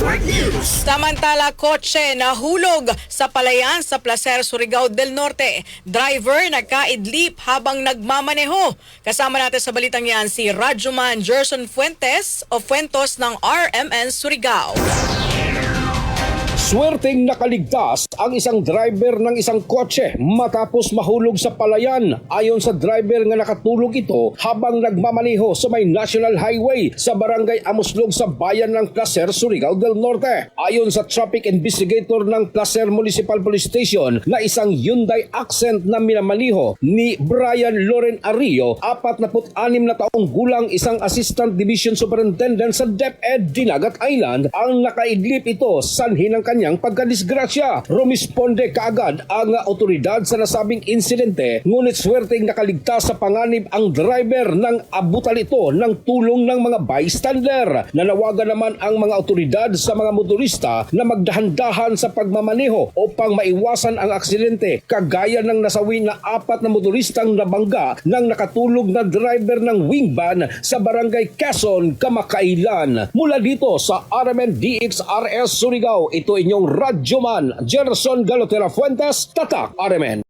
Network News. Samantala, kotse nahulog sa palayan sa Placer Surigao del Norte. Driver nagkaidlip habang nagmamaneho. Kasama natin sa balitang yan si Radyoman Gerson Fuentes o Fuentos ng RMN Surigao. Swerteng nakaligtas ang isang driver ng isang kotse matapos mahulog sa palayan. Ayon sa driver nga nakatulog ito habang nagmamaniho sa may National Highway sa barangay Amuslog sa bayan ng Placer, Surigao del Norte. Ayon sa traffic investigator ng Placer Municipal Police Station na isang Hyundai Accent na minamaniho ni Brian Loren Ario, 46 na taong gulang isang Assistant Division Superintendent sa DepEd Dinagat Island ang nakaidlip ito sanhi ng kanyang pagkadisgrasya. Rumisponde kaagad ang otoridad sa nasabing insidente ngunit swerteng nakaligtas sa panganib ang driver nang abutan ito ng tulong ng mga bystander. Nanawagan naman ang mga otoridad sa mga motorista na magdahan-dahan sa pagmamaneho upang maiwasan ang aksidente kagaya ng nasawi na apat na motoristang nabangga ng nakatulog na driver ng wing van sa barangay Quezon, Kamakailan. Mula dito sa RMN DXRS Surigao, ito inyong radyoman Gerson Galotera Fuentes, Tatak RMN.